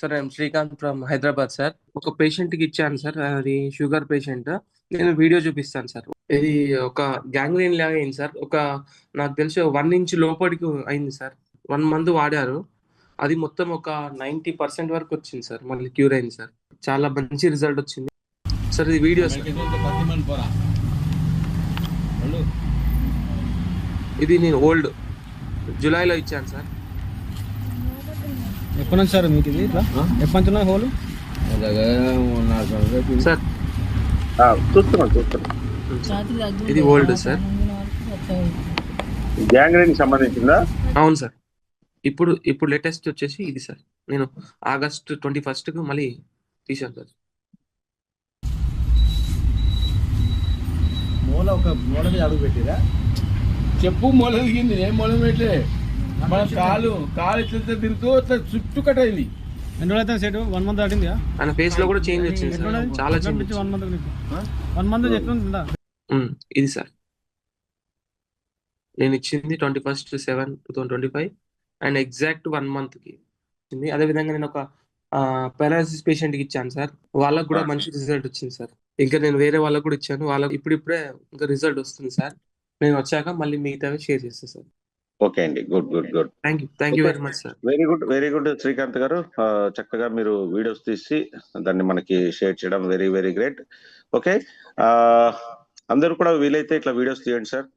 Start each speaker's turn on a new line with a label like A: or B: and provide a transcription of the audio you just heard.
A: Sir I'm Srikanth from Hyderabad sir. ఒక పేషెంట్కి ఇచ్చాను సార్ అది షుగర్ పేషెంట్. నేను వీడియో చూపిస్తాను సార్. ఇది ఒక గ్యాంగ్రీన్ లాగా అయింది సార్. ఒక నాకు తెలిసి వన్ ఇంచ్ లోపలికి అయింది సార్. వన్ మంత్ వాడారు. అది మొత్తం ఒక నైంటీ పర్సెంట్ వరకు వచ్చింది సార్. మళ్ళీ క్యూర్ అయింది సార్. చాలా మంచి రిజల్ట్ వచ్చింది. సార్ ఇది వీడియో సార్. ఇది నేను ఓల్డ్. జూలైలో ఇచ్చాను సార్.
B: ఎప్పటి నుంచి సార్ మీకు ఇది ఇట్లా ఎప్పటి నుంచి ఉన్నాయి హోలు?
A: సార్
C: చూస్తున్నాం చూస్తున్నాం.
A: ఇది ఓల్డ్ సార్.
C: గ్యాంగ్రీన్ సంబంధించిందా?
A: అవును సార్. ఇప్పుడు ఇప్పుడు లేటెస్ట్ వచ్చేసి ఇది సార్. నేను ఆగస్ట్ ట్వంటీ ఫస్ట్కి మళ్ళీ తీశాను సార్.
B: మూల ఒక మూల మీద అడుగు పెట్టిరా?
D: చెప్పు మొల దిగింది ఏం మొల పెట్టలే? మన కాలు కాలు ఇట్లా తిరుగుతూ ఇట్లా చుట్టూ కట్ అయింది
B: ఎన్ని రోజులు అయితే సెట్? వన్ మంత్ దాటింది
A: ఆయన ఫేస్లో కూడా చేంజ్ వచ్చింది చాలా change
B: one month one month ఎట్లుందా
A: ఇది సార్. నేను ఇచ్చింది twenty first seven two thousand twenty five and exact one మంత్కి ఇచ్చింది. అదే విధంగా నేను ఒక పారాలసిస్ పేషెంట్కి ఇచ్చాను సార్. వాళ్ళకు కూడా మంచి రిజల్ట్ వచ్చింది సార్. ఇంకా నేను వేరే వాళ్ళకు కూడా ఇచ్చాను. వాళ్ళకి ఇప్పుడిప్పుడే ఇంకా రిజల్ట్ వస్తుంది సార్. నేను వచ్చాక మళ్ళీ మిగతావి షేర్ చేస్తాను సార్.
C: ఓకే అండి. Good good good.
A: Thank you thank you very much sir
C: very good very good Srikanth garu. చక్కగా మీరు వీడియోస్ తీసి దాన్ని మనకి షేర్ చేయడం వెరీ వెరీ గ్రేట్. ఓకే. అందరూ కూడా వీలైతే ఇట్లా వీడియోస్ తీయండి సార్